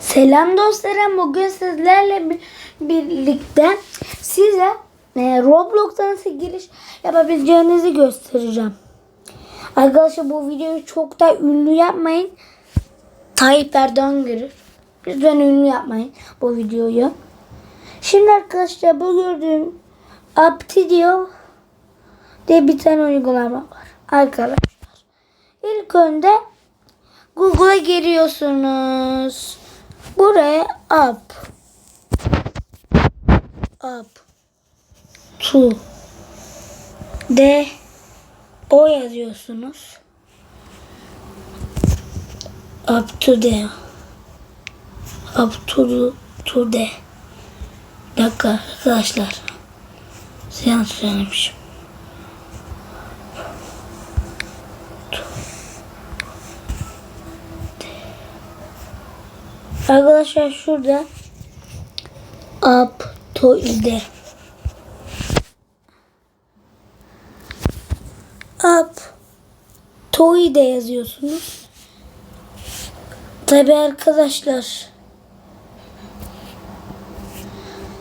Selam dostlarım. Bugün sizlerle bir- birlikte size e, Roblox'a nasıl giriş yapabileceğinizi göstereceğim. Arkadaşlar bu videoyu çok da ünlü yapmayın. Tayyip Erdoğan görür. Lütfen ünlü yapmayın bu videoyu. Şimdi arkadaşlar bu gördüğüm Aptidio diye bir tane uygulama var. Arkadaşlar. İlk önce Google'a giriyorsunuz. Buraya up. Up. To. D. O yazıyorsunuz. Up to the. Up to, to. Bir dakika arkadaşlar. Yanlış söylemişim. Arkadaşlar şurada up to the up to de yazıyorsunuz. Tabi arkadaşlar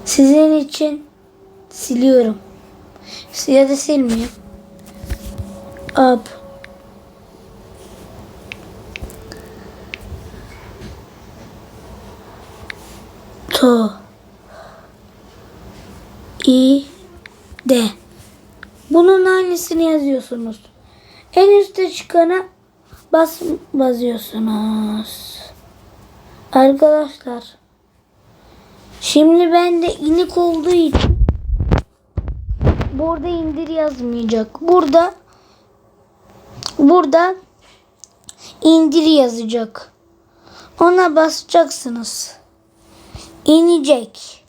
sizin için siliyorum. Ya da silmiyorum. Up to i de bunun aynısını yazıyorsunuz. En üstte çıkana bas basıyorsunuz. Arkadaşlar şimdi bende inik olduğu için burada indir yazmayacak. Burada burada indir yazacak. Ona basacaksınız inecek.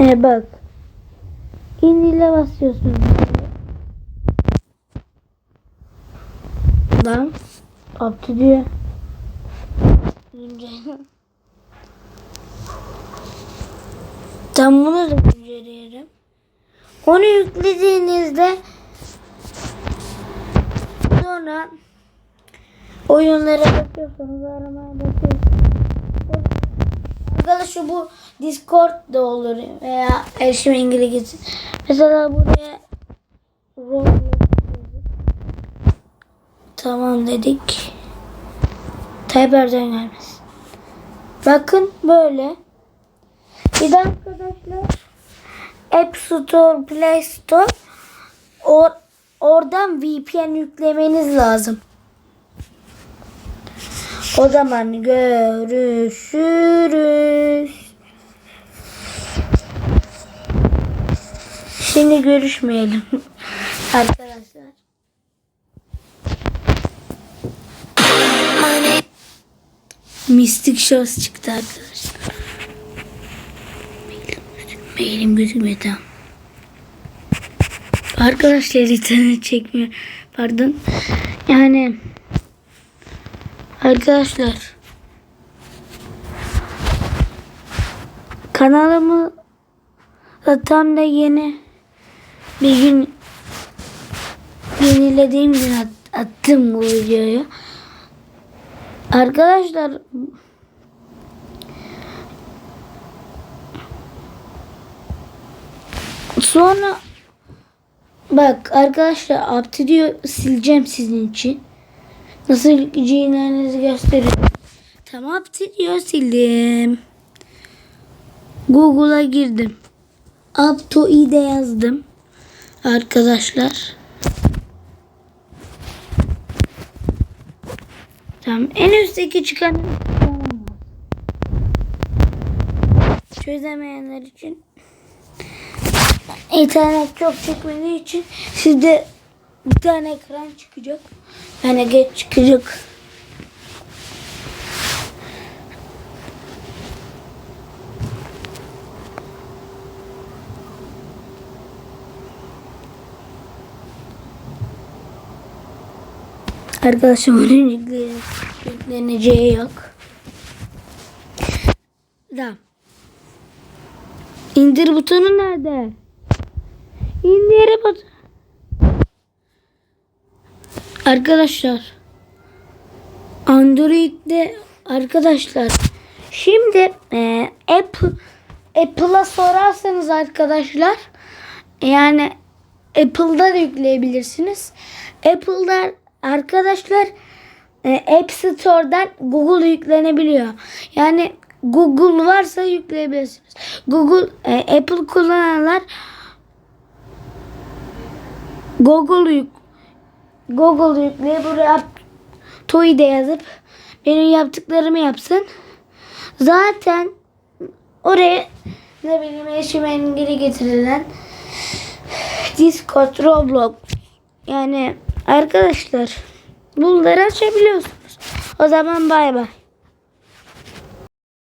E bak. İnile basıyorsun. Lan. Aptı diyor. Tam bunu da inceleyelim. Onu yüklediğinizde sonra oyunlara bakıyorsunuz, aramaya bakıyorsunuz. Arkadaşlar bu Discord da olur veya erişim İngilizcesi. Mesela buraya Roblox Tamam dedik. Tayyip gelmez. Bakın böyle. Bir de arkadaşlar App Store, Play Store or, oradan VPN yüklemeniz lazım. O zaman görüşürüz. Şimdi görüşmeyelim arkadaşlar. Mistik Shows çıktı arkadaşlar. Mailim gözükmüyor tamam. Arkadaşlar internet çekmiyor. Pardon. Yani Arkadaşlar kanalımı tam da yeni bir gün yenilediğim gün at- attım bu videoyu. Arkadaşlar sonra bak arkadaşlar Aptidio sileceğim sizin için. Nasıl giyinlerinizi gösteriyorum. Tamam diyor sildim. Google'a girdim. Up to de yazdım. Arkadaşlar. Tamam. En üstteki çıkan çözemeyenler için internet çok çekmediği için sizde bir tane ekran çıkacak. Yani geç çıkacak. Arkadaşım onun yükle- yükleneceği yok. Da. İndir butonu nerede? İndir butonu. Arkadaşlar Android'de Arkadaşlar şimdi e, Apple Apple'a sorarsanız arkadaşlar yani Apple'da da yükleyebilirsiniz. Apple'da arkadaşlar e, App Store'dan Google yüklenebiliyor. Yani Google varsa yükleyebilirsiniz. Google e, Apple kullananlar Google yük Google yükleyip buraya Toy de yazıp benim yaptıklarımı yapsın. Zaten oraya ne bileyim eşime engeli getirilen Discord, Roblox yani arkadaşlar bunları açabiliyorsunuz. O zaman bay bay.